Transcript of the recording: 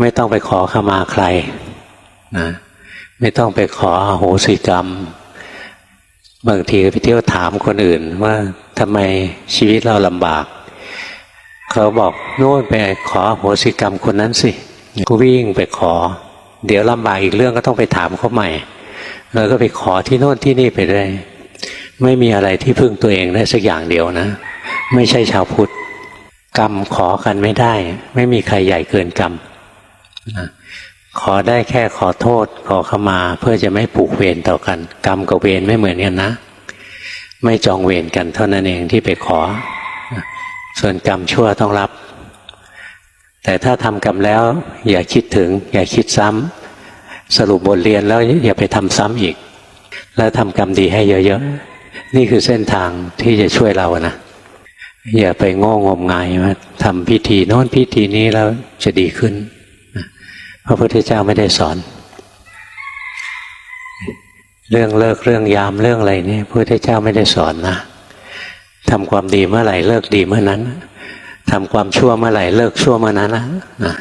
ไม่ต้องไปขอขมาใครนะไม่ต้องไปขออโหสิกรรม บางทีไปเที่ยวถามคนอื่นว่าทำไมชีวิตเราลำบาก เขาบอกโน่นไปขออโหสิกรรมคนนั้นสิก็วิ่งไปขอ เดี๋ยวลำบากอีกเรื่องก็ต้องไปถามเขาใหม่แล้วก็ไปขอที่โน่นที่นี่ไปเรื่อยไม่มีอะไรที่พึ่งตัวเองได้สักอย่างเดียวนะ ไม่ใช่ชาวพุทธ กรรมขอกันไม่ได้ ไม่มีใครใหญ่เกินกรรมนะ ขอได้แค่ขอโทษขอขมา เพื่อจะไม่ผูกเวรต่อกัน กรรมกับเวรไม่เหมือนกันนะ ไม่จองเวรกันเท่านั้นเองที่ไปขอ ส่วนกรรมชั่วต้องรับ แต่ถ้าทำกรรมแล้ว อย่าคิดถึง อย่าคิดซ้ำสรุปบทเรียนแล้วอย่าไปทำซ้ำอีก แล้วทำกรรมดีให้เยอะๆ นี่คือเส้นทางที่จะช่วยเรานะอย่าไปโง่งมงายว่าทำพิธีโน้นพิธีนี้แล้วจะดีขึ้น พระพุทธเจ้าไม่ได้สอน เรื่องเลิกเรื่องยามเรื่องอะไรนี่พระพุทธเจ้าไม่ได้สอนนะทำความดีเมื่อไหร่เลิกดีเมื่อนั้นทำความชั่วเมื่อไหร่เลิกชั่วเมื่อนั้นนะนะ